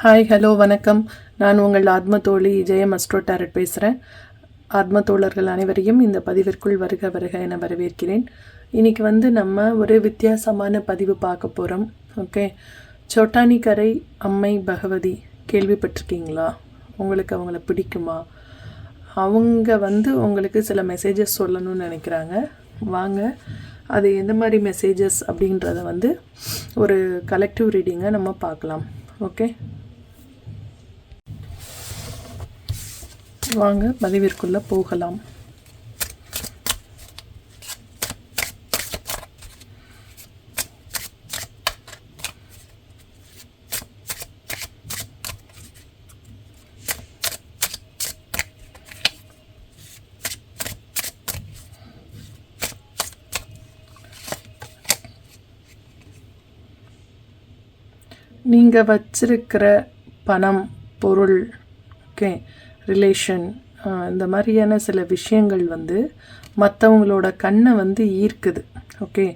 Hi hello வணக்கம். நான் உங்கள் ஆத்ம தோழி ஜெயம் அஸ்ட்ரோ டேரட் பேசுகிறேன் ஆத்ம தோழர்கள் அனைவரையும் இந்த பதிவிற்குள் வருக வருக என வரவேற்கிறேன். இன்றைக்கி வந்து நம்ம ஒரு வித்தியாசமான பதிவு பார்க்க போகிறோம் ஓகே சோட்டானிக்கரை அம்மை பகவதி கேள்விப்பட்டிருக்கீங்களா? உங்களுக்கு அவங்கள பிடிக்குமா? அவங்க வந்து உங்களுக்கு சில மெசேஜஸ் சொல்லணும்னு நினைக்கிறாங்க. வாங்க அது எந்த மாதிரி மெசேஜஸ் அப்படின்றத வந்து ஒரு கலெக்டிவ் ரீடிங்கை நம்ம பார்க்கலாம். ஓகே வாங்க பதிவிற்குள்ளே போகலாம். நீங்கள் வச்சிருக்கிற பணம் பொருள் ஓகே ரிலேஷன் இந்த மாதிரியான சில விஷயங்கள் வந்து மற்றவங்களோட கண்ணை வந்து ஈர்க்குது. ஓகே?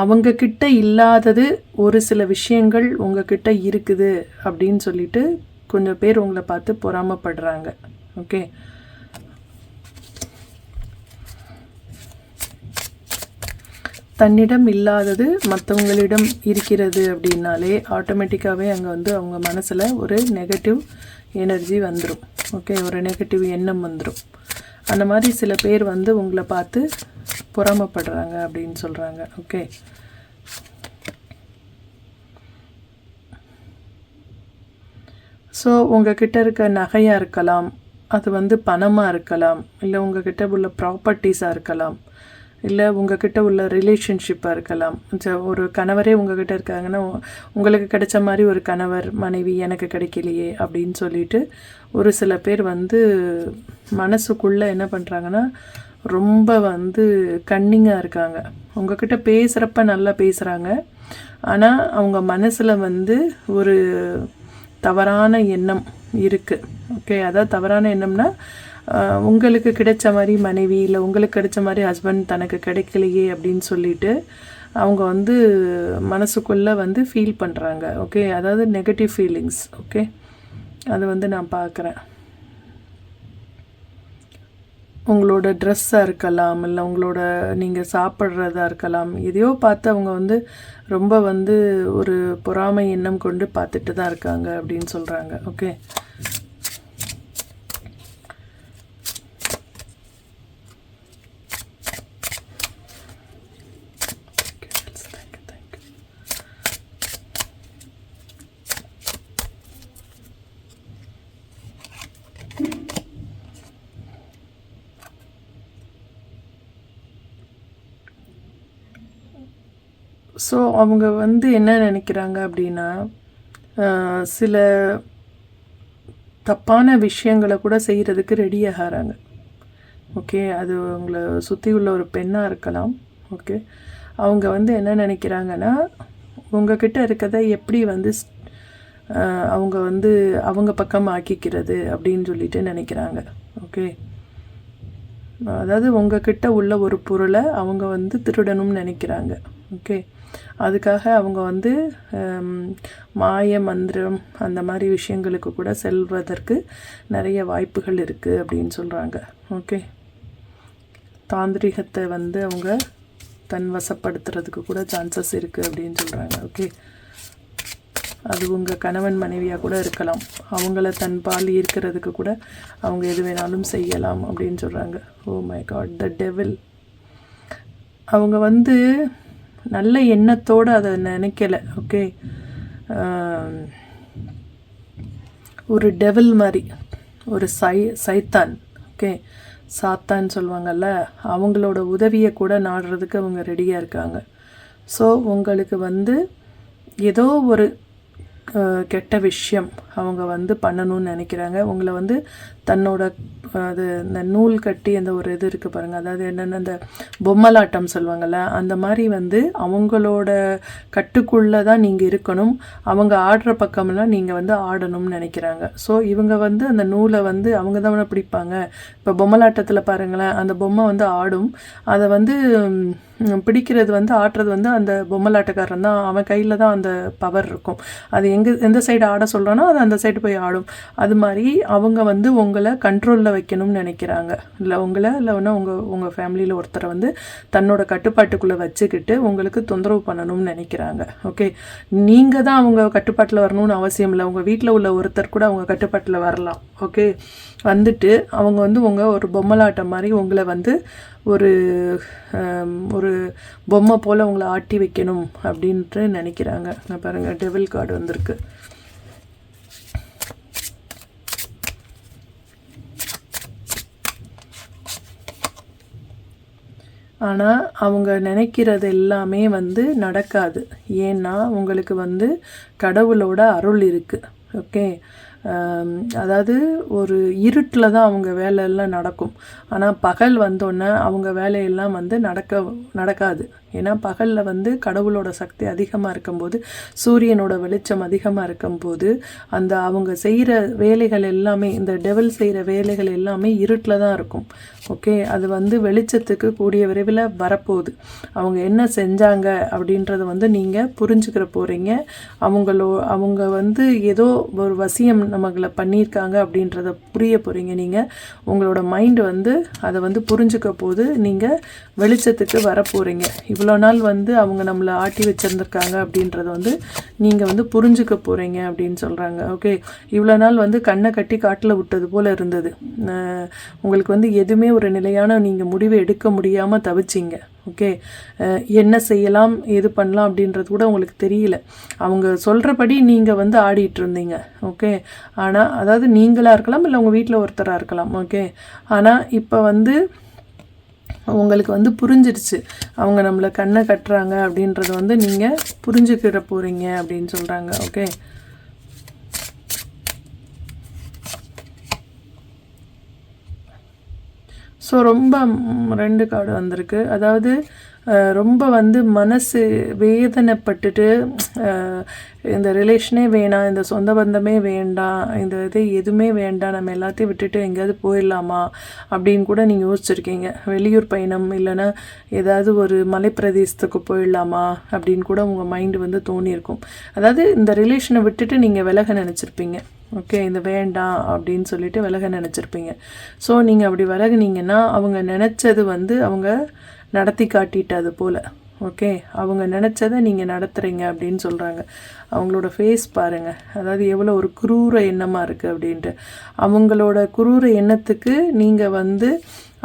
அவங்கக்கிட்ட இல்லாதது ஒரு சில விஷயங்கள் உங்ககிட்ட இருக்குது அப்படின்னு சொல்லிட்டு கொஞ்சம் பேர் உங்களை பார்த்து பொறாமப்படுறாங்க. ஓகே? தன்னிடம் இல்லாதது மற்றவங்களிடம் இருக்கிறது அப்படின்னாலே ஆட்டோமேட்டிக்காகவே அங்கே வந்து அவங்க மனசில் ஒரு நெகட்டிவ் எனர்ஜி வந்துடும் ஓகே ஒரு நெகட்டிவ் எண்ணம் வந்துடும் அந்த மாதிரி சில பேர் வந்து உங்களை பார்த்து பொறாமப்படுறாங்க அப்படின்னு சொல்கிறாங்க ஓகே ஸோ உங்ககிட்ட இருக்க நகையாக இருக்கலாம். அது வந்து பணமாக இருக்கலாம். இல்லை உங்ககிட்ட உள்ள ப்ராப்பர்ட்டிஸாக இருக்கலாம். இல்லை உங்ககிட்ட உள்ள ரிலேஷன்ஷிப்பாக இருக்கலாம். ஒரு கணவரே உங்ககிட்ட இருக்காங்கன்னா உங்களுக்கு கிடைச்ச மாதிரி ஒரு கணவர் மனைவி எனக்கு கிடைக்கலையே அப்படின்னு சொல்லிட்டு ஒரு சில பேர் வந்து மனசுக்குள்ளே என்ன பண்ணுறாங்கன்னா ரொம்ப வந்து கன்னிங்காக இருக்காங்க. உங்ககிட்ட பேசுகிறப்ப நல்லா பேசுகிறாங்க ஆனால் அவங்க மனசில் வந்து ஒரு தவறான எண்ணம் இருக்குது ஓகே அதாவது தவறான எண்ணம்னா உங்களுக்கு கிடைச்ச மாதிரி மனைவி இல்லை உங்களுக்கு கிடைச்ச மாதிரி ஹஸ்பண்ட் தனக்கு கிடைக்கலையே அப்படின்னு சொல்லிட்டு அவங்க வந்து மனசுக்குள்ளே வந்து ஃபீல் பண்ணுறாங்க ஓகே அதாவது நெகட்டிவ் ஃபீலிங்ஸ் ஓகே அது வந்து நான் பார்க்குறேன். உங்களோட ட்ரெஸ்ஸாக இருக்கலாம் இல்லை உங்களோட நீங்கள் சாப்பிட்றதா இருக்கலாம் எதையோ பார்த்து அவங்க வந்து ரொம்ப வந்து ஒரு பொறாமை எண்ணம் கொண்டு பார்த்துட்டு தான் இருக்காங்க அப்படின்னு சொல்கிறாங்க ஓகே ஸோ அவங்க வந்து என்ன நினைக்கிறாங்க அப்படின்னா சில தப்பான விஷயங்களை கூட செய்கிறதுக்கு ரெடி ஆகிறாங்க. ஓகே அது அவங்கள சுற்றி உள்ள ஒரு பெண்ணாக இருக்கலாம். ஓகே அவங்க வந்து என்ன நினைக்கிறாங்கன்னா உங்ககிட்ட இருக்கிறத எப்படி வந்து அவங்க வந்து அவங்க பக்கம் ஆக்கிக்கிறது அப்படின்னு சொல்லிட்டு நினைக்கிறாங்க. ஓகே அதாவது உங்ககிட்ட உள்ள ஒரு பொருளை அவங்க வந்து திருடணும்னு நினைக்கிறாங்க. ஓகே அதுக்காக அவங்க வந்து மாய மந்திரம் அந்த மாதிரி விஷயங்களுக்கு கூட செல்வதற்கு நிறைய வாய்ப்புகள் இருக்குது அப்படின்னு சொல்கிறாங்க ஓகே தாந்திரிகத்தை வந்து அவங்க தன் வசப்படுத்துறதுக்கு கூட சான்சஸ் இருக்குது அப்படின்னு சொல்கிறாங்க ஓகே அது உங்கள் கணவன் மனைவியாக கூட இருக்கலாம். அவங்கள தன் பால் ஈர்க்கிறதுக்கு கூட அவங்க எது வேணாலும் செய்யலாம் அப்படின்னு சொல்கிறாங்க oh my God the devil அவங்க வந்து நல்ல எண்ணத்தோடு அதை நினைக்கல ஓகே ஒரு டெவல் மாதிரி ஒரு சை சைத்தான் ஓகே சாத்தான்னு சொல்லுவாங்கல்ல அவங்களோட உதவியை கூட நாடுறதுக்கு அவங்க ரெடியாக இருக்காங்க. ஸோ உங்களுக்கு வந்து ஏதோ ஒரு கெட்ட விஷயம் அவங்க வந்து பண்ணணும்னு நினைக்கிறாங்க. உங்களை வந்து தன்னோட அது இந்த நூல் கட்டி அந்த ஒரு இது இருக்குது பாருங்கள் அதாவது என்னென்ன இந்த பொம்மலாட்டம் சொல்லுவாங்கள்ல அந்த மாதிரி வந்து அவங்களோட கட்டுக்குள்ளே தான் நீங்கள் இருக்கணும். அவங்க ஆடுற பக்கமெல்லாம் நீங்கள் வந்து ஆடணும்னு நினைக்கிறாங்க. ஸோ இவங்க வந்து அந்த நூலை வந்து அவங்க தான் பிடிப்பாங்க. இப்போ பொம்மலாட்டத்தில் பாருங்களேன் அந்த பொம்மை வந்து ஆடும். அதை வந்து பிடிக்கிறது வந்து ஆட்டுறது வந்து அந்த பொம்மலாட்டக்காரன் தான். அவன் கையில் தான் அந்த பவர் இருக்கும். அது எங்கே எந்த சைடு ஆட சொல்கிறானோ அது அந்த சைடு போய் ஆடும். அது மாதிரி அவங்க வந்து உங்களை கண்ட்ரோலில் வைக்கணும்னு நினைக்கிறாங்க. இல்லை உங்களை இல்லைன்னா உங்கள் உங்கள் ஃபேமிலியில் ஒருத்தரை வந்து தன்னோட கட்டுப்பாட்டுக்குள்ளே வச்சுக்கிட்டு உங்களுக்கு தொந்தரவு பண்ணணும்னு நினைக்கிறாங்க. ஓகே நீங்கள் தான் அவங்க கட்டுப்பாட்டில் வரணும்னு அவசியம் இல்லை. உங்கள் வீட்டில் உள்ள ஒருத்தர் கூட அவங்க கட்டுப்பாட்டில் வரலாம். ஓகே வந்துட்டு அவங்க வந்து உங்கள் ஒரு பொம்மலாட்டம் மாதிரி உங்களை வந்து ஒரு ஒரு பொம்மை போல் உங்களை ஆட்டி வைக்கணும் அப்படின்ட்டு நினைக்கிறாங்க. பாருங்கள் டெவில் கார்டு வந்திருக்கு. ஆனால் அவங்க நினைக்கிறது எல்லாமே வந்து நடக்காது. ஏன்னா உங்களுக்கு வந்து கடவுளோட அருள் இருக்குது ஓகே? அதாவது ஒரு இருட்டில் தான் அவங்க வேலையெல்லாம் நடக்கும். ஆனால் பகல் வந்தோடனே அவங்க வேலையெல்லாம் வந்து நடக்க நடக்காது. ஏன்னா பகலில் வந்து கடவுளோட சக்தி அதிகமாக இருக்கும்போது சூரியனோட வெளிச்சம் அதிகமாக இருக்கும்போது அந்த அவங்க செய்கிற வேலைகள் எல்லாமே இந்த டெவல் செய்கிற வேலைகள் எல்லாமே இருட்டில் தான் இருக்கும். ஓகே அது வந்து வெளிச்சத்துக்கு கூடிய விரைவில் வரப்போகுது. அவங்க என்ன செஞ்சாங்க அப்படின்றத வந்து நீங்கள் புரிஞ்சுக்கிற போகிறீங்க அவங்களோ அவங்க வந்து ஏதோ ஒரு வசியம் நம்மளை பண்ணியிருக்காங்க அப்படின்றத புரிய போகிறீங்க நீங்கள் உங்களோட மைண்டு வந்து அதை வந்து புரிஞ்சுக்க போது நீங்கள் வெளிச்சத்துக்கு வர போகிறீங்க இவ்வளோ நாள் வந்து அவங்க நம்மளை ஆட்டி வச்சுருந்துருக்காங்க அப்படின்றத வந்து நீங்கள் வந்து புரிஞ்சுக்க போகிறீங்க அப்படின்னு சொல்கிறாங்க ஓகே இவ்வளோ நாள் வந்து கண்ணை கட்டி காட்டில் விட்டது போல் இருந்தது. உங்களுக்கு வந்து எதுவுமே ஒரு நிலையான நீங்கள் முடிவை எடுக்க முடியாமல் தவிச்சிங்க. ஓகே என்ன செய்யலாம் எது பண்ணலாம் அப்படின்றது கூட உங்களுக்கு தெரியல. அவங்க சொல்கிறபடி நீங்கள் வந்து ஆடிட்டு இருந்தீங்க. ஓகே ஆனால் அதாவது நீங்களாக இருக்கலாம் இல்லை உங்கள் வீட்டில் ஒருத்தராக இருக்கலாம். ஓகே ஆனால் இப்போ வந்து உங்களுக்கு வந்து புரிஞ்சிருச்சு. அவங்க நம்மளை கண்ணை கட்டுறாங்க அப்படின்றத வந்து நீங்கள் புரிஞ்சுக்கிட போகிறீங்க அப்படின்னு சொல்கிறாங்க ஓகே ஸோ ரொம்ப ரெண்டு கார்டு வந்திருக்கு. அதாவது ரொம்ப வந்து மனசு வேதனைப்பட்டுட்டு இந்த ரிலேஷனே வேணாம் இந்த சொந்த பந்தமே வேண்டாம் இந்த இது எதுவுமே வேண்டாம் நம்ம எல்லாத்தையும் விட்டுட்டு எங்கேயாவது போயிடலாமா அப்படின்னு கூட நீங்கள் யோசிச்சிருக்கீங்க. வெளியூர் பயணம் இல்லைன்னா ஏதாவது ஒரு மலைப்பிரதேசத்துக்கு போயிடலாமா அப்படின்னு கூட உங்கள் மைண்டு வந்து தோணியிருக்கும். அதாவது இந்த ரிலேஷனை விட்டுட்டு நீங்கள் விலக நினச்சிருப்பீங்க. ஓகே இந்த வேண்டாம் அப்படின்னு சொல்லிட்டு விலக நினச்சிருப்பீங்க. ஸோ நீங்கள் அப்படி விலகுனீங்கன்னா அவங்க நினச்சது வந்து அவங்க நடத்தி காட்டிட்டது போல். ஓகே அவங்க நினச்சதை நீங்கள் நடத்துகிறீங்க அப்படின்னு சொல்கிறாங்க அவங்களோட ஃபேஸ் பாருங்கள் அதாவது எவ்வளோ ஒரு குரூர எண்ணமாக இருக்குது அப்படின்ட்டு. அவங்களோட குரூர எண்ணத்துக்கு நீங்கள் வந்து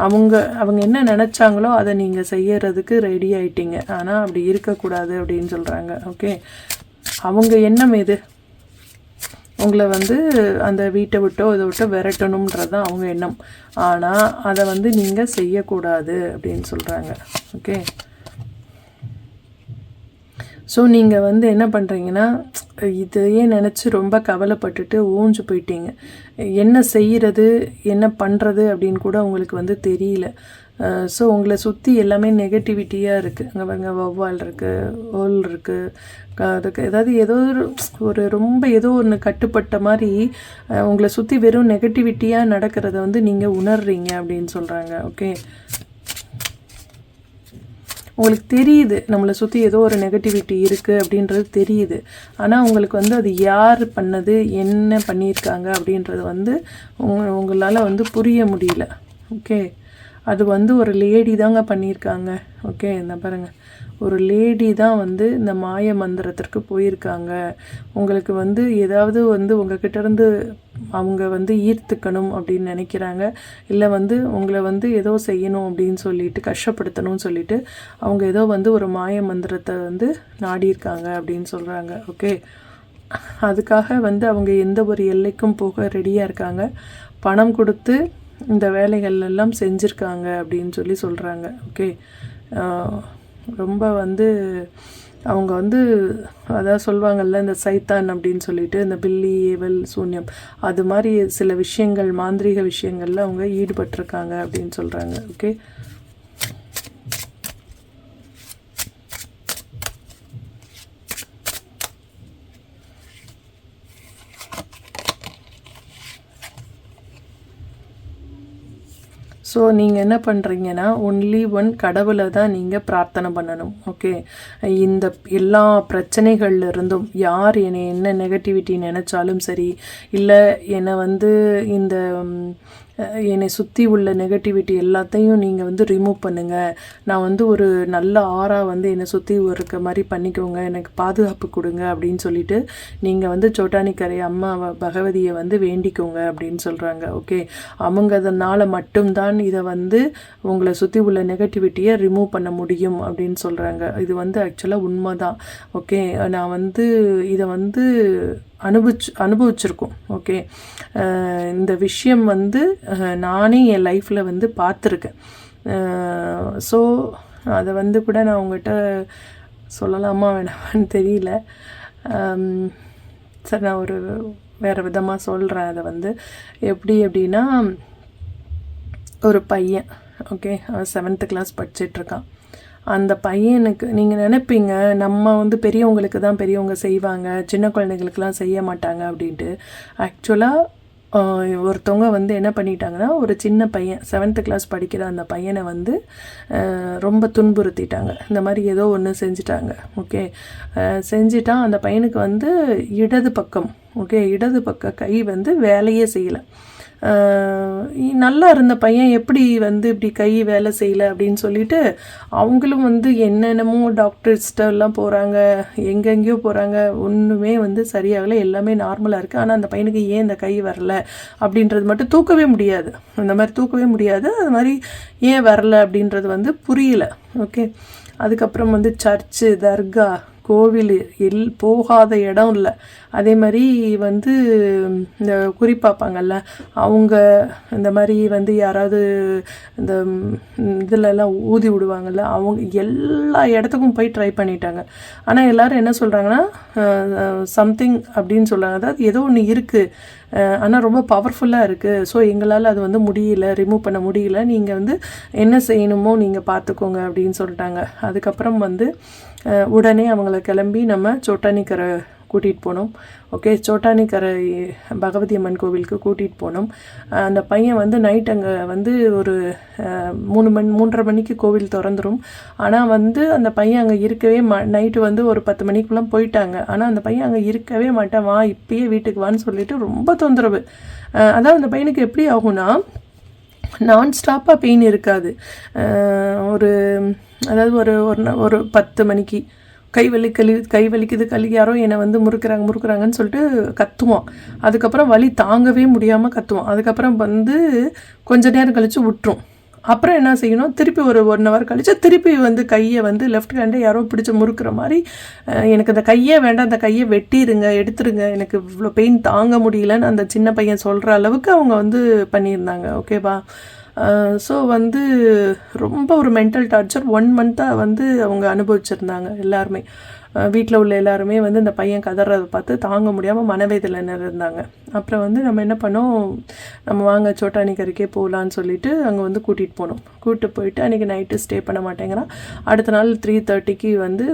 அவங்க அவங்க என்ன நினச்சாங்களோ அதை நீங்கள் செய்யறதுக்கு ரெடி ஆயிட்டீங்க. ஆனால் அப்படி இருக்கக்கூடாது அப்படின்னு சொல்கிறாங்க ஓகே அவங்க எண்ணம் எது? உங்களை வந்து அந்த வீட்டை விட்டோ இதை விட்டோ விரட்டணுன்றது தான் அவங்க எண்ணம். ஆனால் அதை வந்து நீங்கள் செய்யக்கூடாது அப்படின்னு சொல்கிறாங்க ஓகே ஸோ நீங்கள் வந்து என்ன பண்ணுறீங்கன்னா இதையே நினச்சி ரொம்ப கவலைப்பட்டுட்டு ஊஞ்சு போயிட்டீங்க. என்ன செய்கிறது என்ன பண்ணுறது அப்படின்னு கூட உங்களுக்கு வந்து தெரியல. ஸோ உங்களை சுற்றி எல்லாமே நெகட்டிவிட்டியாக இருக்குது அங்கே பாருங்க வௌவால் இருக்குது ஓல் இருக்குது அதுக்கு ஏதாவது ஏதோ ஒரு ஒரு ரொம்ப ஏதோ ஒன்று கட்டுப்பட்ட மாதிரி உங்களை சுற்றி வெறும் நெகட்டிவிட்டியாக நடக்கிறத வந்து நீங்கள் உணர்றீங்க அப்படின்னு சொல்கிறாங்க ஓகே உங்களுக்கு தெரியுது நம்மளை சுற்றி ஏதோ ஒரு நெகட்டிவிட்டி இருக்குது அப்படின்றது தெரியுது. ஆனால் உங்களுக்கு வந்து அது யார் பண்ணது என்ன பண்ணியிருக்காங்க அப்படின்றது வந்து உங்க உங்களால் வந்து புரிய முடியல. ஓகே அது வந்து ஒரு லேடி தாங்க பண்ணியிருக்காங்க. ஓகே இந்த பாருங்கள் ஒரு லேடி தான் வந்து இந்த மாய மந்திரத்திற்கு போயிருக்காங்க. உங்களுக்கு வந்து ஏதாவது வந்து உங்ககிட்ட இருந்து அவங்க வந்து ஈர்த்துக்கணும் அப்படின்னு நினைக்கிறாங்க. இல்லை வந்து உங்களை வந்து ஏதோ செய்யணும் அப்படின்னு சொல்லிட்டு கஷ்டப்படுத்தணும்னு சொல்லிட்டு அவங்க ஏதோ வந்து ஒரு மாய மந்திரத்தை வந்து நாடியிருக்காங்க அப்படின்னு சொல்கிறாங்க ஓகே. அதுக்காக வந்து அவங்க எந்த ஒரு எல்லைக்கும் போக ரெடியாக இருக்காங்க. பணம் கொடுத்து இந்த வேலைகள் எல்லாம் செஞ்சுருக்காங்க அப்படின்னு சொல்லி சொல்கிறாங்க ஓகே ரொம்ப வந்து அவங்க வந்து அதான் சொல்லுவாங்கள்ல இந்த சைத்தான் அப்படின்னு சொல்லிட்டு இந்த பில்லி ஏவல் சூன்யம் அது மாதிரி சில விஷயங்கள் மாந்திரீக விஷயங்களில் அவங்க ஈடுபட்டிருக்காங்க அப்படின்னு சொல்கிறாங்க ஓகே ஸோ நீங்கள் என்ன பண்ணுறீங்கன்னா ஒன்லி ஒன் கடவுளை தான் நீங்கள் பிரார்த்தனை பண்ணணும் ஓகே இந்த எல்லா பிரச்சனைகள்ல இருந்தும் யார் என்னை என்ன நெகட்டிவிட்டி நினச்சாலும் சரி இல்லை என்னை வந்து இந்த என்னை சுற்றி உள்ள நெகட்டிவிட்டி எல்லாத்தையும் நீங்கள் வந்து ரிமூவ் பண்ணுங்கள் நான் வந்து ஒரு நல்ல ஆறாக வந்து என்னை சுற்றி இருக்க மாதிரி பண்ணிக்கோங்க. எனக்கு பாதுகாப்பு கொடுங்க அப்படின்னு சொல்லிட்டு நீங்கள் வந்து சோட்டானிக்கரை அம்மா பகவதியை வந்து வேண்டிக்கோங்க அப்படின்னு சொல்கிறாங்க ஓகே அவங்க அதனால் மட்டும்தான் இதை வந்து உங்களை சுற்றி உள்ள நெகட்டிவிட்டியை ரிமூவ் பண்ண முடியும் அப்படின்னு சொல்கிறாங்க இது வந்து ஆக்சுவலாக உண்மை தான் ஓகே நான் வந்து இதை வந்து அனுபவிச்சு அனுபவிச்சிருக்கோம். ஓகே இந்த விஷயம் வந்து நானே என் லைஃப்பில் வந்து பார்த்துருக்கேன். ஸோ அதை வந்து கூட நான் உங்கள்கிட்ட சொல்லலாமா வேணாமான்னு தெரியல. சார் சரி நான் ஒரு வேறு விதமாக சொல்கிறேன் அதை வந்து. எப்படி அப்படின்னா ஒரு பையன் ஓகே அவன் செவன்த்து கிளாஸ் படிச்சிட்ருக்கான் அந்த பையனுக்கு நீங்கள் நினைப்பீங்க நம்ம வந்து பெரியவங்களுக்கு தான் பெரியவங்க செய்வாங்க சின்ன குழந்தைங்களுக்குலாம் செய்ய மாட்டாங்க அப்படின்ட்டு. ஆக்சுவலாக ஒருத்தவங்க வந்து என்ன பண்ணிட்டாங்கன்னா ஒரு சின்ன பையன் செவன்த்து கிளாஸ் படிக்கிற அந்த பையனை வந்து ரொம்ப துன்புறுத்திட்டாங்க. இந்த மாதிரி ஏதோ ஒன்று செஞ்சிட்டாங்க ஓகே செஞ்சிட்டா அந்த பையனுக்கு வந்து இடது பக்கம் ஓகே இடது பக்க கை வந்து வேலையே செய்யலை. நல்லா இருந்த பையன் எப்படி வந்து இப்படி கை வேலை செய்யலை அப்படின்னு சொல்லிட்டு அவங்களும் வந்து என்னென்னமோ டாக்டர்ஸ்டெல்லாம் போகிறாங்க எங்கெங்கேயோ போகிறாங்க ஒன்றுமே வந்து சரியாகலை எல்லாமே நார்மலாக இருக்குது ஆனால் அந்த பையனுக்கு ஏன் இந்த கை வரல அப்படின்றது மட்டும் தூக்கவே முடியாது. அந்த மாதிரி தூக்கவே முடியாது. அது மாதிரி ஏன் வரல அப்படின்றது வந்து புரியல. ஓகே அதுக்கப்புறம் வந்து சர்ச்சு தர்கா கோவில். எல் போகாத இடம் இல்லை. அதே மாதிரி வந்து இந்த குறிப்பாப்பாங்கல்ல அவங்க இந்த மாதிரி வந்து யாராவது இந்த இதிலெல்லாம் ஊதி விடுவாங்கல்ல அவங்க எல்லா இடத்துக்கும் போய் ட்ரை பண்ணிட்டாங்க. ஆனால் எல்லோரும் என்ன சொல்கிறாங்கன்னா சம்திங் அப்படின்னு சொல்கிறாங்க அதாவது ஏதோ ஒன்று இருக்குது ஆனால் ரொம்ப பவர்ஃபுல்லாக இருக்குது ஸோ எங்களால் அது வந்து முடியல ரிமூவ் பண்ண முடியல. நீங்கள் வந்து என்ன செய்யணுமோ நீங்கள் பார்த்துக்கோங்க அப்படின்னு சொல்லிட்டாங்க. அதுக்கப்புறம் வந்து உடனே அவங்கள கிளம்பி நம்ம சோட்டானிக்கரை கூட்டிகிட்டு போனோம். ஓகே சோட்டானிக்கரை பகவதி அம்மன் கோவிலுக்கு கூட்டிகிட்டு போனோம். அந்த பையன் வந்து நைட் அங்கே வந்து ஒரு மூணு மணி மூன்றரை மணிக்கு கோவில் திறந்துரும். ஆனால் வந்து அந்த பையன் அங்கே இருக்கவே மா நைட்டு வந்து ஒரு பத்து மணிக்குலாம் போயிட்டாங்க. ஆனால் அந்த பையன் அங்கே இருக்கவே மாட்டான். வா இப்பயே வீட்டுக்கு வான்னு சொல்லிட்டு ரொம்ப தொந்தரவு. அதாவது அதான் அந்த பையனுக்கு எப்படி ஆகும்னா நான் ஸ்டாப்பாக பெயின் இருக்காது. ஒரு அதாவது ஒரு ஒரு ஒரு பத்து மணிக்கு. கை வலி கழி கை வலிக்குது கழி யாரோ என்னை வந்து முறுக்கிறாங்க முறுக்கிறாங்கன்னு சொல்லிட்டு கத்துவான். அதுக்கப்புறம் வலி தாங்கவே முடியாமல் கத்துவான். அதுக்கப்புறம் வந்து கொஞ்ச நேரம் கழித்து விட்டுரும். அப்புறம் என்ன செய்யணும்? திருப்பி ஒரு ஒன் ஹவர் கழிச்சு திருப்பி வந்து கையை வந்து லெஃப்ட் ஹேண்டை யாரோ பிடிச்சி முறுக்கிற மாதிரி எனக்கு அந்த கையே வேண்டாம் அந்த கையை வெட்டிடுங்க எடுத்துருங்க. எனக்கு இவ்வளோ பெயின் தாங்க முடியலன்னு அந்த சின்ன பையன் சொல்கிற அளவுக்கு அவங்க வந்து பண்ணியிருந்தாங்க. ஓகேவா ஸோ வந்து ரொம்ப ஒரு மென்டல் டார்ச்சர் ஒன் மந்த்தாக வந்து அவங்க அனுபவிச்சிருந்தாங்க எல்லாருமே. வீட்டில் உள்ள எல்லாருமே வந்து இந்த பையன் கதறதை பார்த்து தாங்க முடியாமல் மனவேதனையில் இருந்தாங்க அப்புறம் வந்து நம்ம என்ன பண்ணோம்? நம்ம வாங்க சோட்டானிக்கருக்கே போகலான்னு சொல்லிட்டு அங்கே வந்து கூட்டிகிட்டு போனோம். கூப்பிட்டு போயிட்டு அன்றைக்கி நைட்டு ஸ்டே பண்ண மாட்டேங்கிறான். அடுத்த நாள் த்ரீ தேர்ட்டிக்கு வந்து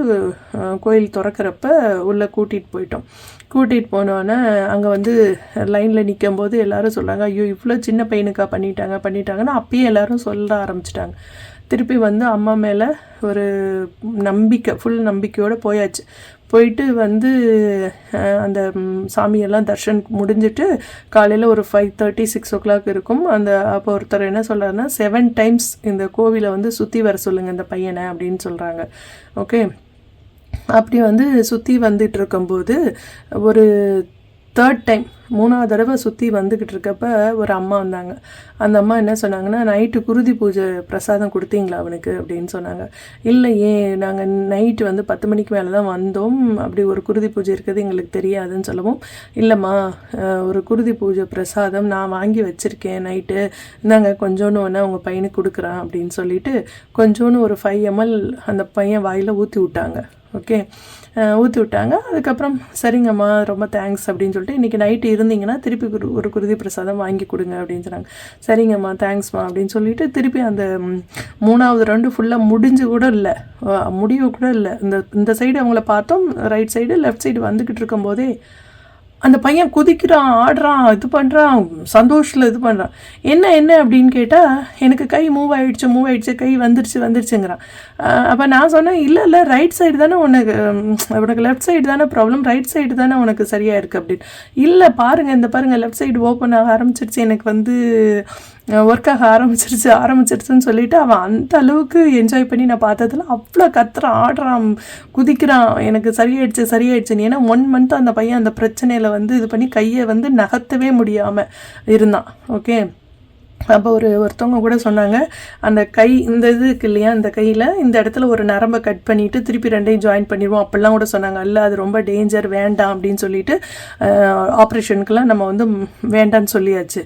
கோயில் திறக்கிறப்ப உள்ளே கூட்டிகிட்டு போயிட்டோம். கூட்டிகிட்டு போனோன்னே அங்கே வந்து லைனில் நிற்கும் போது எல்லோரும் சொல்கிறாங்க ஐயோ இவ்வளோ சின்ன பையனுக்கா பண்ணிட்டாங்க பண்ணிட்டாங்கன்னா அப்பயே எல்லோரும் சொல்ல ஆரம்பிச்சிட்டாங்க. திருப்பி வந்து அம்மா மேலே ஒரு நம்பிக்கை ஃபுல் நம்பிக்கையோடு போயாச்சு. போயிட்டு வந்து அந்த சாமியெல்லாம் தர்ஷன் முடிஞ்சிட்டு காலையில் ஒரு five thirty six o'clock இருக்கும். அந்த அப்போ ஒருத்தர் என்ன சொல்கிறாருன்னா செவன் டைம்ஸ் இந்த கோவிலை வந்து சுற்றி வர சொல்லுங்கள் இந்த பையனை அப்படின்னு சொல்கிறாங்க ஓகே அப்படி வந்து சுற்றி வந்துட்டு இருக்கும்போது ஒரு தேர்ட் டைம் மூணாவது தடவை சுற்றி வந்துக்கிட்டு இருக்கப்ப ஒரு அம்மா வந்தாங்க. அந்த அம்மா என்ன சொன்னாங்கன்னா நைட்டு குருதி பூஜை பிரசாதம் கொடுத்தீங்களா அவனுக்கு? அப்படின்னு சொன்னாங்க. இல்லை ஏன்? நாங்கள் நைட்டு வந்து பத்து மணிக்கு மேலே தான் வந்தோம். அப்படி ஒரு குருதி பூஜை இருக்கிறது எங்களுக்கு தெரியாதுன்னு சொல்லவும் இல்லைம்மா ஒரு குருதி பூஜை பிரசாதம் நான் வாங்கி வச்சுருக்கேன் நைட்டு இந்தாங்க கொஞ்சோன்னு ஒன்று உங்கள் பையனுக்கு கொடுக்குறான். அப்படின்னு சொல்லிட்டு கொஞ்சோன்னு ஒரு ஃபைவ் எம்எல் அந்த பையன் வாயில் ஊற்றி விட்டாங்க. ஓகே. ஊற்றி விட்டாங்க. அதுக்கப்புறம் சரிங்கம்மா ரொம்ப தேங்க்ஸ் அப்படின்னு சொல்லிட்டு இன்றைக்கி நைட்டு இருந்தீங்கன்னா திருப்பி குரு ஒரு குருதி பிரசாதம் வாங்கி கொடுங்க அப்படின்னு சொன்னாங்க. சரிங்கம்மா தேங்க்ஸ்மா அப்படின்னு சொல்லிட்டு திருப்பி அந்த மூணாவது ரெண்டு ஃபுல்லாக முடிஞ்சு கூட இல்லை. முடிவு கூட இல்லை. இந்த இந்த சைடு அவங்கள பார்த்தோம் ரைட் சைடு லெஃப்ட் சைடு வந்துக்கிட்டு இருக்கும்போதே அந்த பையன் குதிக்கிறான் ஆடுறான் இது பண்ணுறான் சந்தோஷத்தில் இது பண்ணுறான் என்ன என்ன அப்படின்னு கேட்டால் எனக்கு கை மூவ் ஆகிடுச்சு மூவ் ஆகிடுச்சு கை வந்துருச்சு வந்துருச்சுங்கிறான். அப்போ நான் சொன்னேன் இல்லை இல்லை ரைட் சைடு தானே உனக்கு உனக்கு லெஃப்ட் சைடு தானே ப்ராப்ளம் ரைட் சைடு தானே உனக்கு சரியாக இருக்குது அப்படின்னு. இல்லை பாருங்கள் இந்த பாருங்கள் லெஃப்ட் சைடு ஓப்பன் ஆக ஆரம்பிச்சிருச்சு எனக்கு வந்து ஒர்க் ஆக ஆரம்பிச்சிருச்சு ஆரம்பிச்சிருச்சுன்னு சொல்லிட்டு அவன் அந்த அளவுக்கு என்ஜாய் பண்ணி நான் பார்த்ததில் அவ்வளோ கத்துறான் ஆடுறான் குதிக்கிறான். எனக்கு சரியாயிடுச்சு சரியாயிடுச்சுன்னு. ஏன்னா ஒன் மந்த் அந்த பையன் அந்த பிரச்சனையில் வந்து இது பண்ணி கையை வந்து நகர்த்தவே முடியாமல் இருந்தான். ஓகே அப்போ ஒரு ஒருத்தவங்க கூட சொன்னாங்க அந்த கை இந்த இது இருக்கு இல்லையா இந்த கையில் இந்த இடத்துல ஒரு நரம்பை கட் பண்ணிவிட்டு திருப்பி ரெண்டையும் ஜாயின் பண்ணிடுவோம். அப்படிலாம் கூட சொன்னாங்க. இல்லை அது ரொம்ப டேஞ்சர் வேண்டாம் அப்படின்னு சொல்லிட்டு ஆப்ரேஷனுக்கெல்லாம் நம்ம வந்து வேண்டாம்னு வேண்டான்னு சொல்லியாச்சு.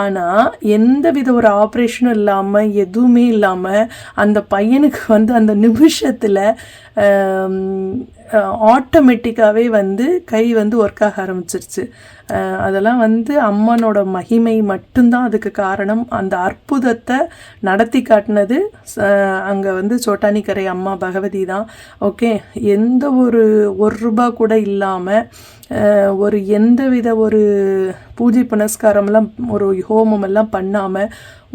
ஆனால் எந்த வித ஒரு ஆப்ரேஷனும் இல்லாமல் எதுவுமே இல்லாமல் அந்த பையனுக்கு வந்து அந்த நிமிஷத்தில் ஆட்டோமேட்டிக்காகவே வந்து கை வந்து ஒர்க் ஆக ஆரம்பிச்சிருச்சு. அதெல்லாம் வந்து அம்மனோட மகிமை மட்டும்தான் அதுக்கு காரணம். அந்த அற்புதத்தை நடத்தி காட்டினது அங்கே வந்து சோட்டானிக்கரை அம்மா பகவதி தான். ஓகே எந்த ஒரு ஒரு ரூபா கூட இல்லாமல் ஒரு எந்த வித ஒரு பூஜை புனஸ்காரம்லாம் ஒரு ஹோமம் எல்லாம் பண்ணாமல்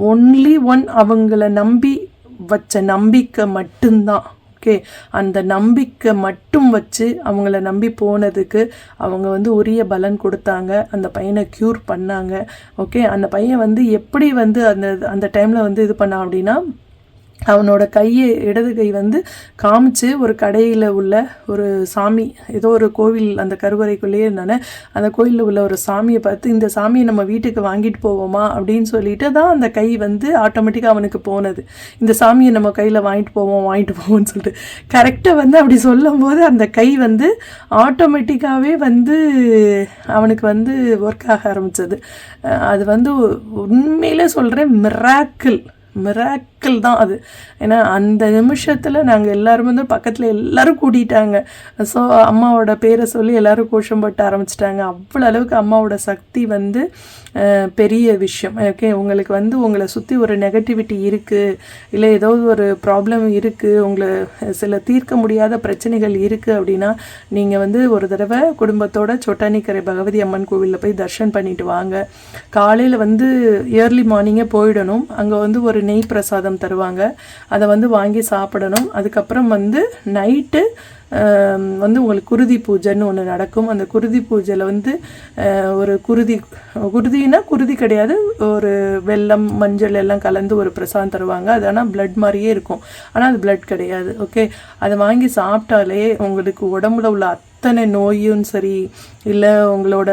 ஒன்லி ஒன் அவங்கள நம்பி வச்ச நம்பிக்கை மட்டும்தான். ஓகே அந்த நம்பிக்கை மட்டும் வச்சு அவங்கள நம்பி போனதுக்கு அவங்க வந்து உரிய பலன் கொடுத்தாங்க. அந்த பையனை க்யூர் பண்ணாங்க. ஓகே அந்த பையன் வந்து எப்படி வந்து அந்த அந்த டைமில் வந்து இது பண்ணான் அப்படின்னா அவனோட கையை இடது கை வந்து காமிச்சு ஒரு கடையில் உள்ள ஒரு சாமி ஏதோ ஒரு கோவில் அந்த கருவறைக்குள்ளேயே இருந்தானே அந்த கோயிலில் உள்ள ஒரு சாமியை பார்த்து இந்த சாமியை நம்ம வீட்டுக்கு வாங்கிட்டு போவோமா? அப்படின்னு சொல்லிட்டு தான் அந்த கை வந்து ஆட்டோமேட்டிக்காக அவனுக்கு போனது. இந்த சாமியை நம்ம கையில் வாங்கிட்டு போவோம் வாங்கிட்டு போவோம்னு சொல்லிட்டு. கரெக்டாக வந்து அப்படி சொல்லும்போது அந்த கை வந்து ஆட்டோமேட்டிக்காகவே வந்து அவனுக்கு வந்து ஒர்க் ஆக ஆரம்பித்தது அது வந்து உண்மையிலே சொல்கிறேன் மிராக்கிள் மிராக்கிள் தான் அது. ஏன்னா அந்த நிமிஷத்தில் நாங்கள் எல்லாரும் வந்து பக்கத்தில் எல்லோரும் கூட்டிட்டாங்க. ஸோ அம்மாவோட பேரை சொல்லி எல்லோரும் கோஷம் போட்டு ஆரம்பிச்சிட்டாங்க. அவ்வளோ அளவுக்கு அம்மாவோட சக்தி வந்து பெரிய விஷயம். ஓகே உங்களுக்கு வந்து உங்களை சுற்றி ஒரு நெகட்டிவிட்டி இருக்குது இல்லை ஏதோ ஒரு ப்ராப்ளம் இருக்குது உங்களை சில தீர்க்க முடியாத பிரச்சனைகள் இருக்குது அப்படின்னா நீங்கள் வந்து ஒரு தடவை குடும்பத்தோட சொட்டானிக்கரை பகவதி அம்மன் கோவிலில் போய் தர்ஷன் பண்ணிட்டு வாங்க. காலையில் வந்து ஏர்லி மார்னிங்கே போயிடணும். அங்கே வந்து ஒரு நெய் பிரசாதம் தருவாங்க. அதை வந்து வாங்கி சாப்பிடணும். அதுக்கப்புறம் வந்து நைட்டு வந்து உங்களுக்கு குருதி பூஜைன்னு ஒன்று நடக்கும். அந்த குருதி பூஜையில் வந்து ஒரு குருதி குருதினா குருதி கிடையாது. ஒரு வெள்ளம் மஞ்சள் எல்லாம் கலந்து ஒரு பிரசாதம் தருவாங்க. அது ஆனால் பிளட் மாதிரியே இருக்கும். ஆனால் அது பிளட் கிடையாது. ஓகே அதை வாங்கி சாப்பிட்டாலே உங்களுக்கு உடம்புல உள்ள அத்தனை நோயும் சரி இல்லை உங்களோட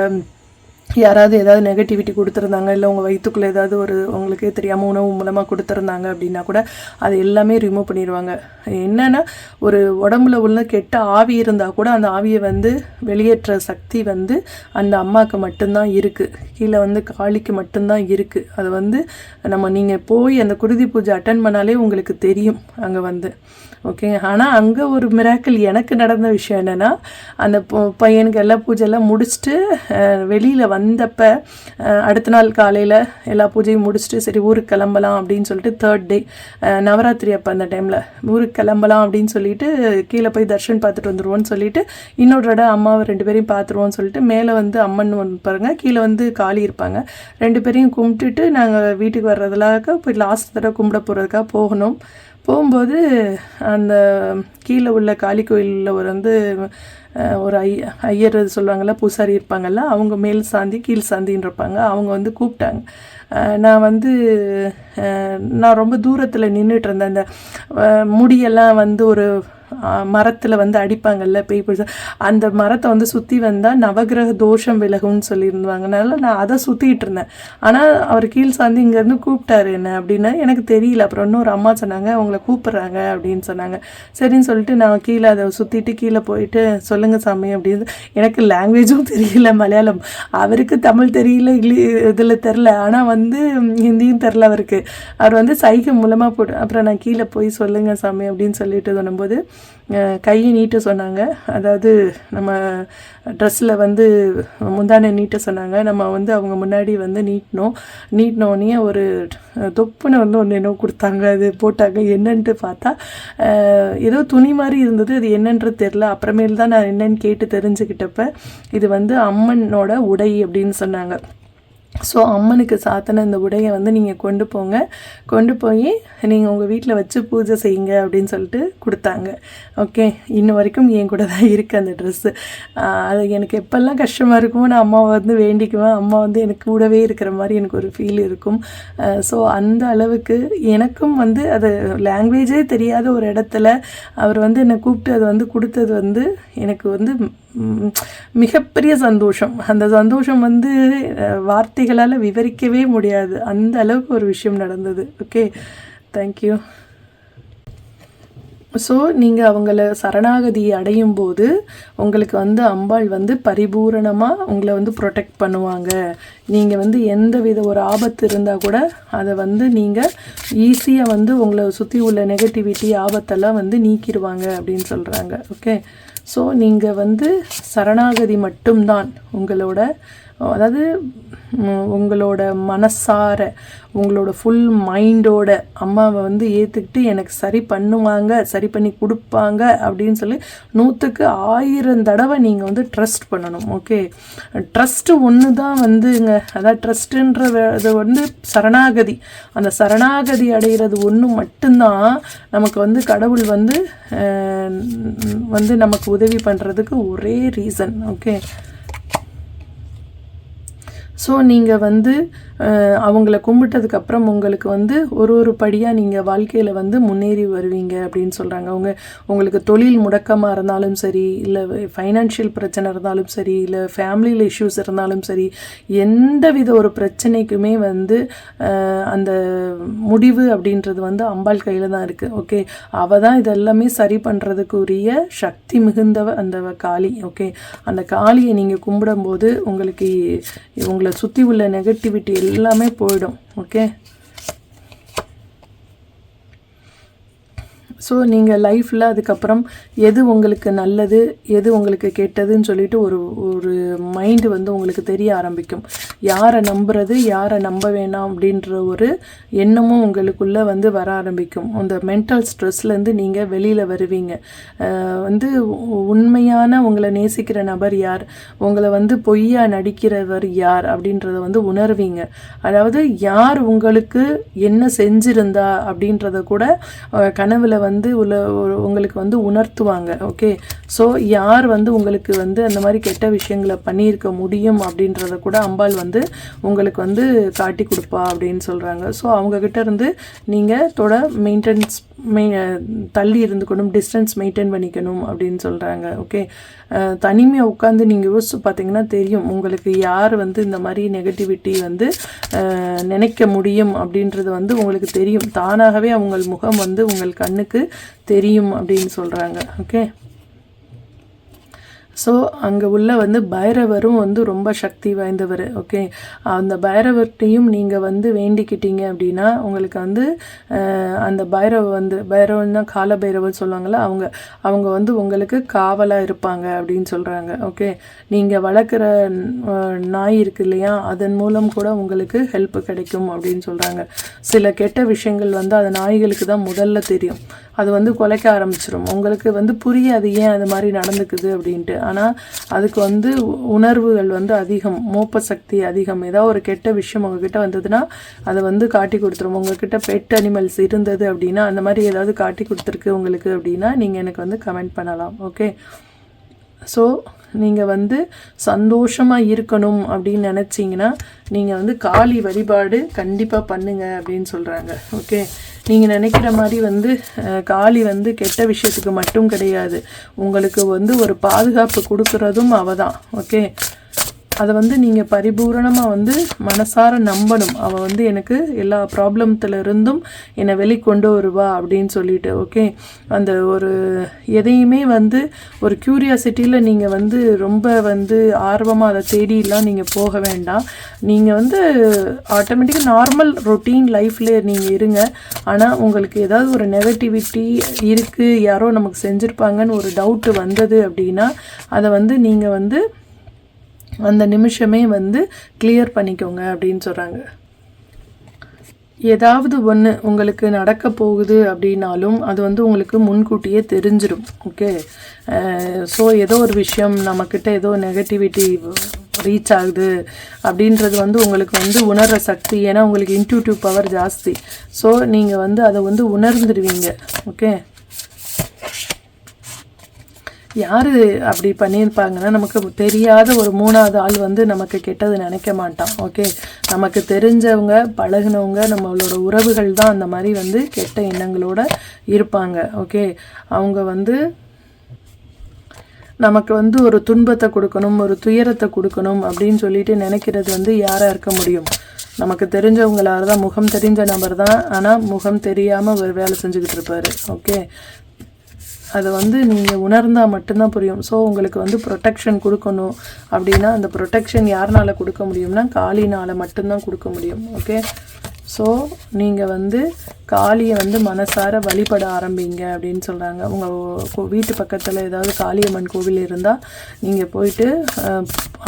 யாராவது ஏதாவது நெகட்டிவிட்டி கொடுத்துருந்தாங்க இல்லை உங்கள் வயிற்றுக்குள்ளே ஏதாவது ஒரு உங்களுக்கே தெரியாமல் உணவு மூலமாக கொடுத்துருந்தாங்க அப்படின்னா கூட அது எல்லாமே ரிமூவ் பண்ணிடுவாங்க. என்னென்னா ஒரு உடம்புல உள்ள கெட்ட ஆவி இருந்தால் கூட அந்த ஆவியை வந்து வெளியேற்ற சக்தி வந்து அந்த அம்மாவுக்கு மட்டும்தான் இருக்குது கீழே வந்து காளிக்கு மட்டும்தான் இருக்குது அது வந்து நம்ம நீங்கள் போய் அந்த குருதி பூஜை அட்டன் பண்ணாலே உங்களுக்கு தெரியும் அங்கே வந்து. ஓகே ஆனால் அங்கே ஒரு மிராக்கிள் எனக்கு நடந்த விஷயம் என்னென்னா அந்த பையனுக்கு எல்லா பூஜையெல்லாம் முடிச்சுட்டு வெளியில் வந்தப்ப அடுத்த நாள் காலையில் எல்லா பூஜையும் முடிச்சுட்டு சரி ஊருக்கு கிளம்பலாம் அப்படின்னு சொல்லிட்டு தேர்ட் டே நவராத்திரி அப்போ அந்த டைமில் ஊருக்கு கிளம்பலாம் அப்படின்னு சொல்லிட்டு கீழே போய் தர்ஷன் பார்த்துட்டு வந்துடுவோம்னு சொல்லிட்டு இன்னொரு தடவை அம்மாவை ரெண்டு பேரையும் பார்த்துருவோம்னு சொல்லிட்டு மேலே வந்து அம்மன் வந்து பாருங்க கீழே வந்து காளி இருப்பாங்க. ரெண்டு பேரையும் கும்பிட்டுட்டு நாங்கள் வீட்டுக்கு வர்றதுலாக போய் லாஸ்ட் தடவை கும்பிட போகிறதுக்காக போகணும். போகும்போது அந்த கீழே உள்ள காளி கோயிலில் ஒரு வந்து ஒரு ஐ ஐயர் சொல்லுவாங்கள்ல பூசாரி இருப்பாங்கல்ல அவங்க மேல் சாந்தி கீழ் சாந்தின்னு இருப்பாங்க அவங்க வந்து கூப்பிட்டாங்க. நான் வந்து நான் ரொம்ப தூரத்தில் நின்றுட்டு இருந்தேன். அந்த முடியெல்லாம் வந்து ஒரு மரத்தில் வந்து அடிப்பாங்கல்ல பேய் பிடிச்சா. அந்த மரத்தை வந்து சுற்றி வந்தால் நவகிரக தோஷம் விலகும்னு சொல்லியிருந்தாங்க. அதனால் நான் அதை சுற்றிட்டு இருந்தேன். ஆனால் அவர் கீழ் சார்ந்து இங்கேருந்து கூப்பிட்டாரு என்ன அப்படின்னா எனக்கு தெரியல. அப்புறம் இன்னொரு அம்மா சொன்னாங்க அவங்கள கூப்பிட்றாங்க அப்படின்னு சொன்னாங்க. சரின்னு சொல்லிட்டு நான் கீழே அதை சுற்றிட்டு கீழே போயிட்டு சொல்லுங்கள் சாமி அப்படின்னு. எனக்கு லாங்குவேஜும் தெரியல மலையாளம். அவருக்கு தமிழ் தெரியல இங்கிலீ இதில் தெரில ஆனால் வந்து ஹிந்தியும் தெரில அவருக்கு. அவர் வந்து சைகை மூலமாக போட்டு அப்புறம் நான் கீழே போய் சொல்லுங்கள் சாமி அப்படின்னு சொல்லிட்டு சொன்னும்போது கையை நீட்ட சொன்னாங்க. அதாவது நம்ம ட்ரெஸ்ஸில் வந்து முந்தானை நீட்ட சொன்னாங்க. நம்ம வந்து அவங்க முன்னாடி வந்து நீட்டினோம். நீட்டினோடனே ஒரு தொப்புன்னு வந்து ஒன்று என்ன கொடுத்தாங்க. அது போட்டாங்க. என்னன்ட்டு பார்த்தா ஏதோ துணி மாதிரி இருந்தது. அது என்னன்றது தெரில அப்புறமேல் தான் நான் என்னன்னு கேட்டு தெரிஞ்சுக்கிட்டப்ப இது வந்து அம்மனோட உடை அப்படின்னு சொன்னாங்க. ஸோ அம்மனுக்கு சாத்தின இந்த உடையை வந்து நீங்கள் கொண்டு போங்க. கொண்டு போய் நீங்கள் உங்கள் வீட்டில் வச்சு பூஜை செய்யுங்க அப்படின்னு சொல்லிட்டு கொடுத்தாங்க. ஓகே இன்ன வரைக்கும் என் கூட தான் இருக்குது அந்த ட்ரெஸ்ஸு அது எனக்கு எப்போல்லாம் கஷ்டமாக இருக்குமோ நான் அம்மாவை வந்து வேண்டிக்குவேன். அம்மா வந்து எனக்கு கூடவே இருக்கிற மாதிரி எனக்கு ஒரு ஃபீல் இருக்கும். ஸோ அந்த அளவுக்கு எனக்கும் வந்து அது லாங்குவேஜே தெரியாத ஒரு இடத்துல அவர் வந்து என்னை கூப்பிட்டு அதை வந்து கொடுத்தது வந்து எனக்கு வந்து மிகப்பெரிய சந்தோஷம். அந்த சந்தோஷம் வந்து வார்த்தைகளால் விவரிக்கவே முடியாது. அந்த அளவுக்கு ஒரு விஷயம் நடந்தது. ஓகே தேங்க்யூ ஸோ நீங்கள் அவங்கள சரணாகதி அடையும் போது உங்களுக்கு வந்து அம்பாள் வந்து பரிபூரணமாக உங்களை வந்து ப்ரொடெக்ட் பண்ணுவாங்க. நீங்கள் வந்து எந்த வித ஒரு ஆபத்து இருந்தால் கூட அதை வந்து நீங்கள் ஈஸியாக வந்து உங்களை சுற்றி உள்ள நெகட்டிவிட்டி ஆபத்தெல்லாம் வந்து நீக்கிடுவாங்க அப்படின்னு சொல்கிறாங்க ஓகே ஸோ நீங்கள் வந்து சரணாகதி மட்டும்தான் உங்களோட அதாவது உங்களோட மனசார உங்களோட ஃபுல் மைண்டோட அம்மாவை வந்து ஏற்றுக்கிட்டு எனக்கு சரி பண்ணுவாங்க சரி பண்ணி கொடுப்பாங்க அப்படின்னு சொல்லி நூற்றுக்கு ஆயிரம் தடவை நீங்கள் வந்து ட்ரஸ்ட் பண்ணணும் ஓகே ட்ரஸ்ட்டு ஒன்று தான் வந்துங்க. அதாவது ட்ரஸ்ட்டுன்ற இது வந்து சரணாகதி. அந்த சரணாகதி அடைகிறது ஒன்று மட்டும்தான் நமக்கு வந்து கடவுள் வந்து வந்து நமக்கு உதவி பண்ணுறதுக்கு ஒரே ரீசன் ஓகே ஸோ நீங்கள் வந்து அவங்கள கும்பிட்டதுக்கப்புறம் உங்களுக்கு வந்து ஒரு ஒரு படியாக நீங்கள் வாழ்க்கையில் வந்து முன்னேறி வருவீங்க அப்படின்னு சொல்கிறாங்க அவங்க உங்களுக்கு தொழில் முடக்கமாக இருந்தாலும் சரி இல்லை ஃபைனான்ஷியல் பிரச்சனை இருந்தாலும் சரி இல்லை ஃபேமிலியில் இஷ்யூஸ் இருந்தாலும் சரி எந்த வித ஒரு பிரச்சனைக்குமே வந்து அந்த முடிவு அப்படின்றது வந்து அம்பாள் கையில் தான் இருக்குது ஓகே அவள் தான் இதெல்லாமே சரி பண்ணுறதுக்குரிய சக்தி மிகுந்தவ அந்த காளி. ஓகே அந்த காளியை நீங்கள் கும்பிடும்போது உங்களுக்கு உங்களை சுற்றி உள்ள நெகட்டிவிட்டி எல்லாமே போயிடும் ஓகே ஸோ நீங்கள் லைஃப்பில் அதுக்கப்புறம் எது உங்களுக்கு நல்லது எது உங்களுக்கு கெட்டதுன்னு சொல்லிட்டு ஒரு ஒரு மைண்டு வந்து உங்களுக்கு தெரிய ஆரம்பிக்கும். யாரை நம்புறது யாரை நம்ப வேணாம் அப்படின்ற ஒரு எண்ணமும் உங்களுக்குள்ளே வந்து வர ஆரம்பிக்கும். அந்த மென்டல் ஸ்ட்ரெஸ்லேருந்து நீங்கள் வெளியில் வருவீங்க. வந்து உண்மையான உங்களை நேசிக்கிற நபர் யார்? உங்களை வந்து பொய்யா நடிக்கிறவர் யார்? அப்படின்றத வந்து உணர்வீங்க. அதாவது யார் உங்களுக்கு என்ன செஞ்சிருந்தா அப்படின்றத கூட அஹ், கனவுல வந்து உள்ள உங்களுக்கு வந்து உணர்த்துவாங்க ஓகே ஸோ யார் வந்து உங்களுக்கு வந்து அந்த மாதிரி கெட்ட விஷயங்களை பண்ணியிருக்க முடியும் அப்படின்றத கூட அம்பாள் வந்து உங்களுக்கு வந்து காட்டி கொடுப்பா அப்படின்னு சொல்கிறாங்க ஸோ அவங்கக்கிட்ட இருந்து நீங்கள் தொட மெயின்டெனன்ஸ் மெய் தள்ளி இருந்துக்கணும் டிஸ்டன்ஸ் மெயின்டைன் பண்ணிக்கணும் அப்படின்னு சொல்கிறாங்க ஓகே தனிமையாக உட்காந்து நீங்கள் யோசிச்சு பார்த்தீங்கன்னா தெரியும். உங்களுக்கு யார் வந்து இந்த மாதிரி நெகட்டிவிட்டி வந்து நினைக்க முடியும் அப்படின்றது வந்து உங்களுக்கு தெரியும். தானாகவே அவங்க முகம் வந்து உங்கள் கண்ணுக்கு தெரியும் அப்படின்னு சொல்கிறாங்க ஓகே ஸோ அங்கே உள்ள வந்து பைரவரும் வந்து ரொம்ப சக்தி வாய்ந்தவர் ஓகே அந்த பைரவர்கிட்டையும் நீங்கள் வந்து வேண்டிக்கிட்டீங்க அப்படின்னா உங்களுக்கு வந்து அந்த பைரவ வந்து பைரவன்னா கால பைரவன் சொல்லுவாங்கள்ல அவங்க அவங்க வந்து உங்களுக்கு காவலாக இருப்பாங்க அப்படின்னு சொல்கிறாங்க ஓகே நீங்கள் வளர்க்குற நாய் இருக்கு இல்லையா அதன் மூலம் கூட உங்களுக்கு ஹெல்ப் கிடைக்கும் அப்படின்னு சொல்கிறாங்க சில கெட்ட விஷயங்கள் வந்து அது நாய்களுக்கு தான் முதல்ல தெரியும். அது வந்து குலைக்க ஆரம்பிச்சிடும் உங்களுக்கு வந்து புரியாது ஏன் அது மாதிரி நடந்துக்குது அப்படின்ட்டு. ஆனால் அதுக்கு வந்து உணர்வுகள் வந்து அதிகம் மோப்ப சக்தி அதிகம். ஏதாவது ஒரு கெட்ட விஷயம் உங்ககிட்ட வந்ததுன்னா அதை வந்து காட்டி கொடுத்துரும். உங்ககிட்ட பெட் அனிமல்ஸ் இருந்தது அப்படின்னா அந்த மாதிரி ஏதாவது காட்டி கொடுத்துருக்கு உங்களுக்கு அப்படின்னா நீங்கள் எனக்கு வந்து கமெண்ட் பண்ணலாம். ஓகே ஸோ நீங்கள் வந்து சந்தோஷமாக இருக்கணும் அப்படின்னு நினச்சிங்கன்னா நீங்கள் வந்து காளி வழிபாடு கண்டிப்பாக பண்ணுங்க அப்படின்னு சொல்கிறாங்க ஓகே நீங்கள் நினைக்கிற மாதிரி வந்து காளி வந்து கெட்ட விஷயத்துக்கு மட்டும் கிடையாது. உங்களுக்கு வந்து ஒரு பாதுகாப்பு கொடுக்குறதும் அவ தான் ஓகே அதை வந்து நீங்கள் பரிபூரணமாக வந்து மனசார நம்பணும். அவள் வந்து எனக்கு எல்லா ப்ராப்ளத்துல இருந்தும் என்னை வெளிக்கொண்டு வருவா அப்படின்னு சொல்லிட்டு ஓகே? அந்த ஒரு எதையுமே வந்து ஒரு க்யூரியாசிட்டியில் நீங்கள் வந்து ரொம்ப வந்து ஆர்வமாக அதை தேடிலாம் நீங்கள் போக வேண்டாம். நீங்கள் வந்து ஆட்டோமேட்டிக்காக நார்மல் ரொட்டீன் லைஃப்லேயே நீங்கள் இருங்க. ஆனால் உங்களுக்கு ஏதாவது ஒரு நெகட்டிவிட்டி இருக்குது யாரோ நமக்கு செஞ்சுருப்பாங்கன்னு ஒரு டவுட்டு வந்தது அப்படின்னா அதை வந்து நீங்கள் வந்து அந்த நிமிஷமே வந்து கிளியர் பண்ணிக்கோங்க அப்படின்னு சொல்கிறாங்க ஏதாவது ஒன்று உங்களுக்கு நடக்க போகுது அப்படின்னாலும் அது வந்து உங்களுக்கு முன்கூட்டியே தெரிஞ்சிடும் ஓகே ஸோ ஏதோ ஒரு விஷயம் நம்மக்கிட்ட ஏதோ நெகட்டிவிட்டி ரீச் ஆகுது அப்படின்றது வந்து உங்களுக்கு வந்து உணர்கிற சக்தி. ஏன்னா உங்களுக்கு இன்ட்யூட்டிவ் பவர் ஜாஸ்தி. ஸோ நீங்கள் வந்து அதை வந்து உணர்ந்துடுவீங்க. ஓகே யார் அப்படி பண்ணியிருப்பாங்கன்னா நமக்கு தெரியாத ஒரு மூணாவது ஆள் வந்து நமக்கு கெட்டது நினைக்க மாட்டான் ஓகே நமக்கு தெரிஞ்சவங்க பழகினவங்க நம்மளோட உறவுகள் தான் அந்த மாதிரி வந்து கெட்ட எண்ணங்களோட இருப்பாங்க ஓகே அவங்க வந்து நமக்கு வந்து ஒரு துன்பத்தை கொடுக்கணும் ஒரு துயரத்தை கொடுக்கணும் அப்படின்னு சொல்லிட்டு நினைக்கிறது வந்து யாராக இருக்க முடியும்? நமக்கு தெரிஞ்சவங்களால தான் முகம் தெரிஞ்ச நபர் தான் ஆனால் முகம் தெரியாமல் ஒரு வேலை செஞ்சுக்கிட்டு இருப்பார் ஓகே அதை வந்து நீங்கள் உணர்ந்தால் மட்டும்தான் புரியும். ஸோ உங்களுக்கு வந்து ப்ரொடெக்ஷன் கொடுக்கணும் அப்படின்னா அந்த ப்ரொடெக்ஷன் யாருனால கொடுக்க முடியும்னா காளினால் மட்டும்தான் கொடுக்க முடியும். ஓகே ஸோ நீங்கள் வந்து காளியை வந்து மனசார வழிபட ஆரம்பிங்க அப்படின்னு சொல்கிறாங்க உங்கள் வீட்டு பக்கத்தில் ஏதாவது காளியம்மன் கோவில் இருந்தால் நீங்கள் போயிட்டு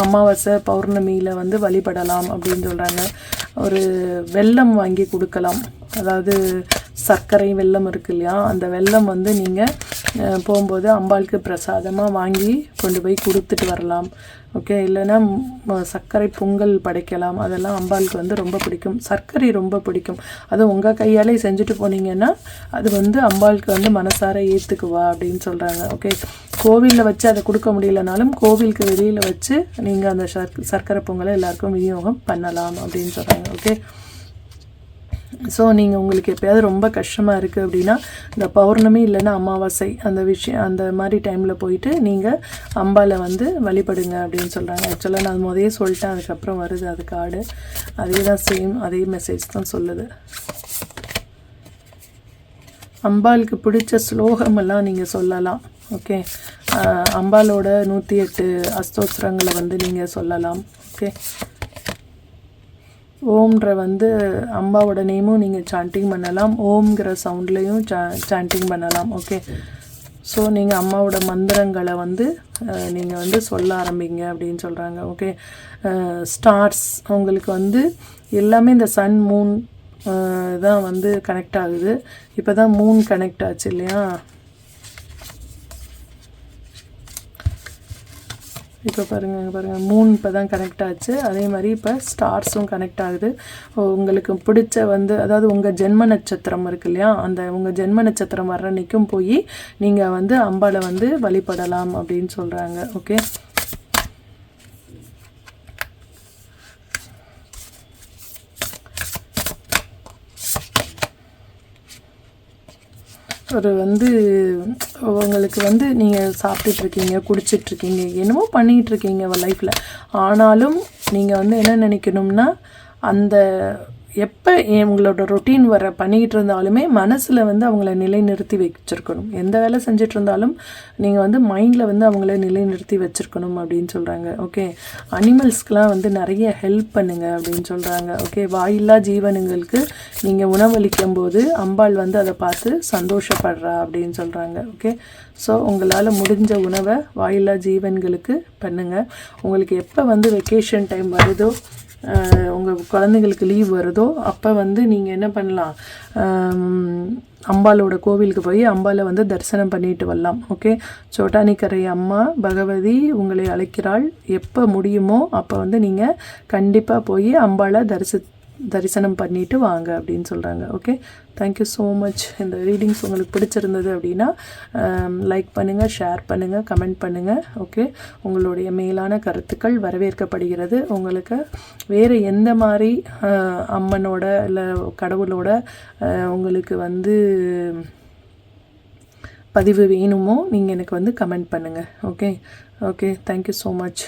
அமாவாசை பௌர்ணமியில் வந்து வழிபடலாம் அப்படின்னு சொல்கிறாங்க ஒரு வெல்லம் வாங்கி கொடுக்கலாம். அதாவது சர்க்கரை வெல்லம் இருக்கு இல்லையா? அந்த வெல்லம் வந்து நீங்கள் போகும்போது அம்பாளுக்கு பிரசாதமாக வாங்கி கொண்டு போய் கொடுத்துட்டு வரலாம். ஓகே இல்லைன்னா சர்க்கரை பொங்கல் படைக்கலாம். அதெல்லாம் அம்பாளுக்கு வந்து ரொம்ப பிடிக்கும். சர்க்கரை ரொம்ப பிடிக்கும். அது உங்கள் கையாலே செஞ்சுட்டு போனீங்கன்னா அது வந்து அம்பாளுக்கு வந்து மனசார ஏற்றுக்குவா அப்படின்னு சொல்கிறாங்க ஓகே கோவிலில் வச்சு அதை கொடுக்க முடியலனாலும் கோவிலுக்கு வெளியில் வச்சு நீங்கள் அந்த சர்க்கரை பொங்கலை எல்லாருக்கும் விநியோகம் பண்ணலாம் அப்படின்னு சொல்கிறாங்க ஓகே ஸோ நீங்கள் உங்களுக்கு எப்போயாவது ரொம்ப கஷ்டமாக இருக்குது அப்படின்னா இந்த பௌர்ணமி இல்லைன்னா அமாவாசை அந்த விஷயம் அந்த மாதிரி டைமில் போயிட்டு நீங்கள் அம்பாவில் வந்து வழிபடுங்க அப்படின்னு சொல்கிறாங்க ஆக்சுவலாக நான் முதலே சொல்லிட்டேன் அதுக்கப்புறம் வருது அது கார்டு அதே தான் சேம் அதே மெசேஜ் தான் சொல்லுது. அம்பாளுக்கு பிடிச்ச ஸ்லோகமெல்லாம் நீங்கள் சொல்லலாம் ஓகே அம்பாலோட நூற்றி எட்டு அஸ்தோத்திரங்களை வந்து நீங்கள் சொல்லலாம் ஓகே ஓம்ன்ற வந்து அம்பாவோட நேமும் நீங்கள் சாண்டிங் பண்ணலாம். ஓம்ங்கிற சவுண்ட்லேயும் சா சாண்டிங் பண்ணலாம் ஓகே ஸோ நீங்கள் அம்மாவோட மந்திரங்களை வந்து நீங்கள் வந்து சொல்ல ஆரம்பிங்க அப்படின்னு சொல்கிறாங்க ஓகே ஸ்டார்ஸ் உங்களுக்கு வந்து எல்லாமே இந்த சன் மூன் தான் வந்து கனெக்ட் ஆகுது. இப்போ தான் மூன் கனெக்ட் ஆச்சு இல்லையா? இப்போ பாருங்கள் பாருங்கள் மூன் இப்போ தான் கனெக்ட் ஆச்சு. அதே மாதிரி இப்போ ஸ்டார்ஸும் கனெக்ட் ஆகுது. உங்களுக்கு பிடிச்ச வந்து அதாவது உங்கள் ஜென்ம நட்சத்திரம் இருக்கு இல்லையா? அந்த உங்கள் ஜென்ம நட்சத்திரம் வர்ற நிற்கும் போய் நீங்கள் வந்து அம்பாவை வந்து வழிபடலாம் அப்படின்னு சொல்கிறாங்க ஓகே ஒரு வந்து உங்களுக்கு வந்து நீங்கள் சாப்பிட்டுட்ருக்கீங்க குடிச்சிட்ருக்கீங்க என்னமோ பண்ணிகிட்ருக்கீங்க லைஃப்பில் ஆனாலும் நீங்கள் வந்து என்ன நினைக்கணும்னா அந்த எப்போ உங்களோட ரொட்டீன் வர பண்ணிக்கிட்டு இருந்தாலுமே மனசில் வந்து அவங்கள நிலைநிறுத்தி வச்சுருக்கணும். எந்த வேலை செஞ்சுட்டு இருந்தாலும் நீங்கள் வந்து மைண்டில் வந்து அவங்கள நிலைநிறுத்தி வச்சுருக்கணும் அப்படின்னு சொல்கிறாங்க ஓகே அனிமல்ஸ்க்கெலாம் வந்து நிறைய ஹெல்ப் பண்ணுங்க அப்படின்னு சொல்கிறாங்க ஓகே வாயில்லா ஜீவனுங்களுக்கு நீங்கள் உணவளிக்கும் போது அம்பாள் வந்து அதை பார்த்து சந்தோஷப்படுறா அப்படின்னு சொல்கிறாங்க ஓகே ஸோ உங்களால் முடிஞ்ச உணவை வாயில்லா ஜீவன்களுக்கு பண்ணுங்கள் உங்களுக்கு எப்போ வந்து வெக்கேஷன் டைம் வருதோ உங்கள் குழந்தைங்களுக்கு லீவ் வருதோ அப்போ வந்து நீங்கள் என்ன பண்ணலாம்? அம்பாலோட கோவிலுக்கு போய் அம்பாலை வந்து தரிசனம் பண்ணிட்டு வரலாம் ஓகே சோட்டானிக்கரை அம்மா பகவதி உங்களை அழைக்கிறாள். எப்போ முடியுமோ அப்போ வந்து நீங்கள் கண்டிப்பாக போய் அம்பாலை தரிசி தரிசனம் பண்ணிவிட்டு வாங்க அப்படின்னு சொல்கிறாங்க okay thank you so much இந்த ரீடிங்ஸ் உங்களுக்கு பிடிச்சிருந்தது அப்படின்னா um, லைக் பண்ணுங்கள் ஷேர் பண்ணுங்கள் கமெண்ட் பண்ணுங்கள் ஓகே உங்களுடைய மேலான கருத்துக்கள் வரவேற்கப்படுகிறது. உங்களுக்கு வேறு எந்த மாதிரி uh, அம்மனோட இல்லை கடவுளோட uh, உங்களுக்கு வந்து பதிவு வேணுமோ நீங்கள் எனக்கு வந்து கமெண்ட் பண்ணுங்கள் okay okay thank you so much